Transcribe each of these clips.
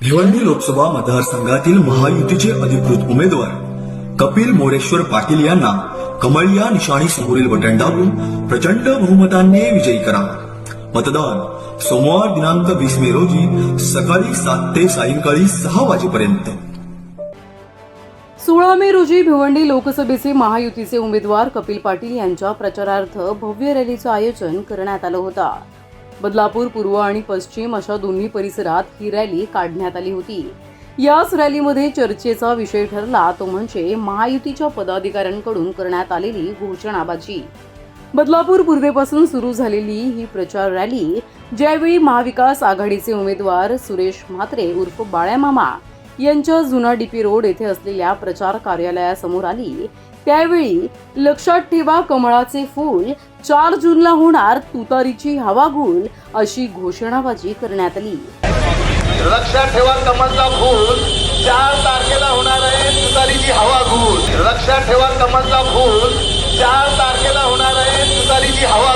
भिवंडी लोकसभा मतदारसंघातील महायुतीचे अधिकृत उमेदवार कपिल मोरेश्वर पाटील यांना कमळिया निशाणी समोरील बटन दाबून प्रचंड बहुमतांनी विजयी करा. मतदान सोमवार दिनांक वीस मे रोजी सकाळी सात ते सायंकाळी सहा वाजेपर्यंत. सोळा मे रोजी भिवंडी लोकसभेचे महायुतीचे उमेदवार कपिल पाटील यांच्या प्रचारार्थ भव्य रॅलीचं आयोजन करण्यात आलं होतं. बदलापूर पूर्व आणि पश्चिम अशा दोन्ही परिसरात ही रॅली काढण्यात आली होती. याच रॅलीमध्ये चर्चेचा विषय ठरला तो म्हणजे महायुतीच्या पदाधिकाऱ्यांकडून करण्यात आलेली घोषणाबाजी. बदलापूर पूर्वेपासून सुरू झालेली ही प्रचार रॅली ज्यावेळी महाविकास आघाडीचे उमेदवार सुरेश म्हात्रे उर्फ बाळ्यामामा यांच्या जुना डीपी रोड येथे असलेल्या प्रचार कार्यालयासमोर आली. त्यावेळी लक्षात ठेवा कमळाचे फूल चार जूनला होणार तुतारीची हवागुल अशी घोषणाबाजी करण्यात आली. लक्षात ठेवा कमलचा फूल चार तारखेला होणार आहे तुतारीची हवा लक्षात ठेवा कमलचा फूल चार तारखेला होणार आहे तुतारीची हवा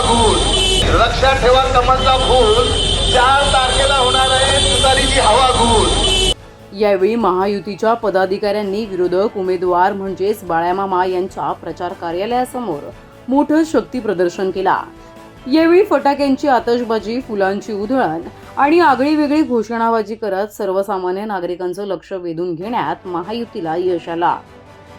लक्षात ठेवा कमलचा फूल चार तारखेला होणार आहे तुतारीची हवा यावेळी महायुतीच्या पदाधिकाऱ्यांनी विरोधक उमेदवार म्हणजेच बाळ्यामामा यांच्या प्रचार कार्यालयासमोर मोठं शक्ती प्रदर्शन केला. यावेळी फटाक्यांची आतषबाजी फुलांची उधळण आणि आगळी वेगळी घोषणाबाजी करत सर्वसामान्य नागरिकांचं लक्ष वेधून घेण्यात महायुतीला यश आला.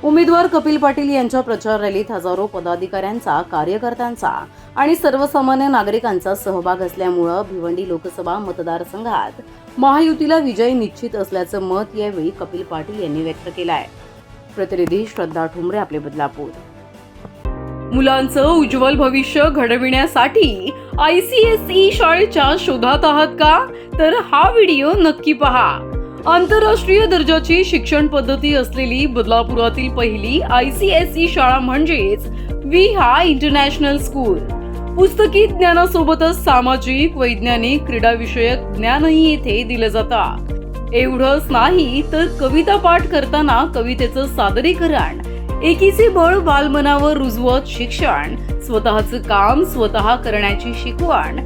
उमेदवार कपिल पाटील यांच्या प्रचार रॅलीत हजारो पदाधिकाऱ्यांचा कार्यकर्त्यांचा आणि सर्वसामान्य नागरिकांचा सहभाग असल्यामुळं भिवंडी लोकसभा मतदारसंघात महायुतीला विजय निश्चित असल्याचं मत यावेळी कपिल पाटील यांनी व्यक्त केलं आहे प्रतिनिधी श्रद्धा ठुमरे आपले बदलापूर. मुलांचं उज्ज्वल भविष्य घडविण्यासाठी आय सी एस ई शाळेच्या शोधात आहात का? तर हा व्हिडिओ नक्की पहा. आंतरराष्ट्रीय दर्जाची शिक्षण पद्धती असलेली बदलापुरातील पहिली आय सी एस ई शाळा म्हणजेच विहा इंटरनॅशनल स्कूल. पुस्तकी ज्ञानासोबतच सामाजिक वैज्ञानिक क्रीडाविषयक ज्ञानही येथे दिलं जातं. एवढंच नाही तर कविता पाठ करताना कवितेचं सादरीकरण एकीचे बळ बालमनावर रुजवत शिक्षण स्वतःचं काम स्वतः करण्याची शिकवण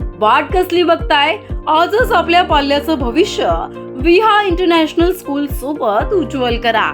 वाट कसली बघताय? आजच आपल्या पाल्याचं भविष्य विहा इंटरनॅशनल स्कूल सोबत उज्ज्वल करा.